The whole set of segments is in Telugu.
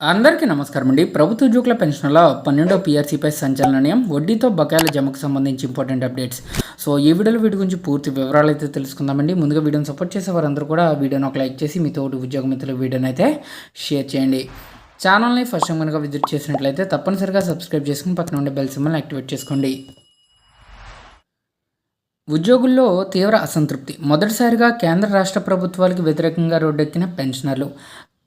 అందరికీ నమస్కారం అండి. ప్రభుత్వ ఉద్యోగుల పెన్షన్ల పన్నెండో పీఆర్సీపై సంచలన నిర్ణయం వడ్డీతో బకాయిల జమకు సంబంధించి ఇంపార్టెంట్ అప్డేట్స్ సో ఈ వీడియోలో వీటి గురించి పూర్తి వివరాలు అయితే తెలుసుకుందామండి. ముందుగా వీడియోని సపోర్ట్ చేసే వారందరూ కూడా వీడియోని ఒక లైక్ చేసి మీ తోటి ఉద్యోగ మిత్రుల వీడియోని అయితే షేర్ చేయండి. ఛానల్ని ఫస్ట్ కనుక విజిట్ చేసినట్లయితే తప్పనిసరిగా సబ్స్క్రైబ్ చేసుకుని పక్కన ఉండే బెల్ సింబల్ని యాక్టివేట్ చేసుకోండి. ఉద్యోగుల్లో తీవ్ర అసంతృప్తి. మొదటిసారిగా కేంద్ర రాష్ట్ర ప్రభుత్వాలకు వ్యతిరేకంగా రోడ్డెక్కిన పెన్షనర్లు.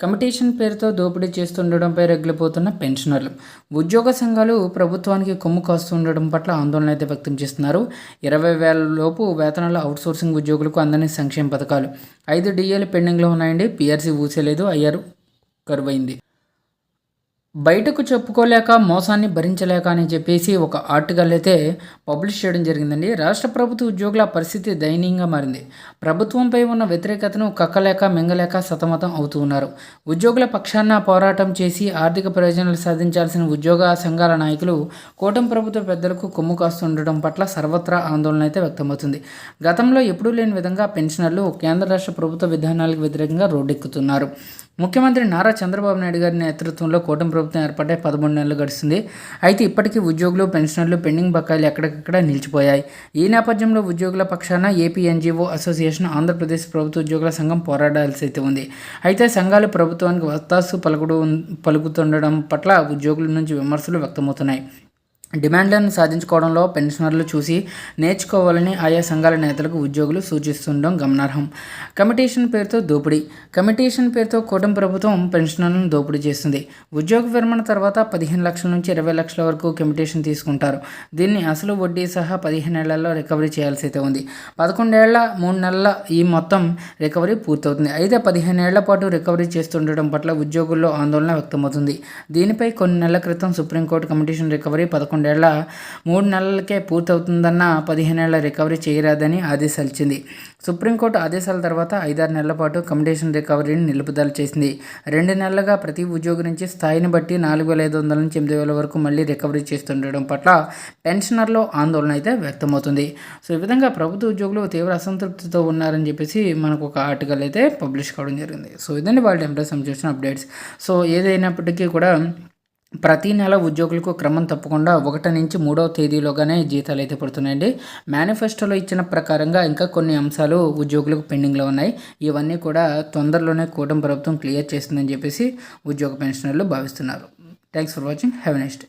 కమిటేషన్ పేరుతో దోపిడీ చేస్తుండడంపై రగిలిపోతున్న పెన్షనర్లు. ఉద్యోగ సంఘాలు ప్రభుత్వానికి కొమ్ము కాస్తుండడం పట్ల ఆందోళన అయితే వ్యక్తం చేస్తున్నారు. ఇరవై వేల లోపు వేతనాల అవుట్సోర్సింగ్ ఉద్యోగులకు అందని సంక్షేమ పథకాలు. ఐదు డిఏలు పెండింగ్లో ఉన్నాయండి. పీఆర్సీ ఊసేలేదు. అయ్యారు కరువైంది. బయటకు చెప్పుకోలేక మోసాన్ని భరించలేక అని చెప్పేసి ఒక ఆర్టికల్ అయితే పబ్లిష్ చేయడం జరిగిందండి. రాష్ట్ర ప్రభుత్వ ఉద్యోగుల పరిస్థితి దయనీయంగా మారింది. ప్రభుత్వంపై ఉన్న వ్యతిరేకతను కక్కలేక మింగలేక సతమతం అవుతూ ఉన్నారు. ఉద్యోగుల పక్షాన పోరాటం చేసి ఆర్థిక ప్రయోజనాలు సాధించాల్సిన ఉద్యోగ సంఘాల నాయకులు కూటమి ప్రభుత్వ పెద్దలకు కొమ్ము కాస్తుండటం పట్ల సర్వత్రా ఆందోళన అయితే వ్యక్తమవుతుంది. గతంలో ఎప్పుడూ లేని విధంగా పెన్షనర్లు కేంద్ర రాష్ట్ర ప్రభుత్వ విధానాలకు వ్యతిరేకంగా రోడ్డెక్కుతున్నారు. ముఖ్యమంత్రి నారా చంద్రబాబు నాయుడు గారి నేతృత్వంలో కూటమి ప్రభుత్వం ఏర్పడే పదమూడు నెలలు గడుస్తుంది అయితే ఇప్పటికీ ఉద్యోగులు పెన్షనర్లు పెండింగ్ బకాయిలు ఎక్కడికక్కడ నిలిచిపోయాయి. ఈ నేపథ్యంలో ఉద్యోగుల పక్షాన ఏపీ ఎన్జీఓ అసోసియేషన్ ఆంధ్రప్రదేశ్ ప్రభుత్వ ఉద్యోగుల సంఘం పోరాడాల్సి అయితే ఉంది. అయితే సంఘాలు ప్రభుత్వానికి వత్తాసు పలుకుడు పలుకుతుండడం పట్ల ఉద్యోగుల నుంచి విమర్శలు వ్యక్తమవుతున్నాయి. డిమాండ్లను సాధించుకోవడంలో పెన్షనర్లు చూసి నేర్చుకోవాలని ఆయా సంఘాల నేతలకు ఉద్యోగులు సూచిస్తుండడం గమనార్హం. కమిటీషన్ పేరుతో దోపిడీ. కమిటీషన్ పేరుతో కూటమి ప్రభుత్వం పెన్షనర్లను దోపిడీ చేస్తుంది. ఉద్యోగ విరమణ తర్వాత పదిహేను లక్షల నుంచి ఇరవై లక్షల వరకు కమిటేషన్ తీసుకుంటారు. దీన్ని అసలు వడ్డీ సహా పదిహేను ఏళ్ళలో రికవరీ చేయాల్సి అయితే ఉంది. పదకొండేళ్ళ మూడు నెలల ఈ మొత్తం రికవరీ పూర్తవుతుంది. అయితే పదిహేను ఏళ్ళ పాటు రికవరీ చేస్తుండటం పట్ల ఉద్యోగుల్లో ఆందోళన వ్యక్తమవుతుంది. దీనిపై కొన్ని నెలల క్రితం సుప్రీంకోర్టు కమిటీషన్ రికవరీ పదకొండు పదకొండేళ్ళ మూడు నెలలకే పూర్తవుతుందన్న పదిహేనేళ్ళ రికవరీ చేయరాదని ఆదేశాలిచ్చింది సుప్రీంకోర్టు ఆదేశాల తర్వాత ఐదారు నెలల పాటు కమిటేషన్ రికవరీని నిలుపుదల చేసింది. రెండు నెలలుగా ప్రతి ఉద్యోగి నుంచి స్థాయిని బట్టి నాలుగు వేల ఐదు వందల నుంచి ఎనిమిది వేల వరకు మళ్ళీ రికవరీ చేస్తుండడం పట్ల పెన్షనర్లో ఆందోళన అయితే వ్యక్తమవుతుంది. సో ఈ విధంగా ప్రభుత్వ ఉద్యోగులు తీవ్ర అసంతృప్తితో ఉన్నారని చెప్పేసి మనకు ఒక ఆర్టికల్ అయితే పబ్లిష్ కావడం జరిగింది. సో ఇదండి వాళ్ళ టెంపరేచర్ సంబంధించిన అప్డేట్స్. సో ఏదైనప్పటికీ కూడా ప్రతి నెల ఉద్యోగులకు క్రమం తప్పకుండా ఒకటి నుంచి మూడవ తేదీలోగానే జీతాలు అయితే పడుతున్నాయండి. మేనిఫెస్టోలో ఇచ్చిన ప్రకారంగా ఇంకా కొన్ని అంశాలు ఉద్యోగులకు పెండింగ్లో ఉన్నాయి. ఇవన్నీ కూడా తొందరలోనే కూటమి ప్రభుత్వం క్లియర్ చేస్తుందని చెప్పేసి ఉద్యోగ పెన్షనర్లు భావిస్తున్నారు. Thanks for watching. Have next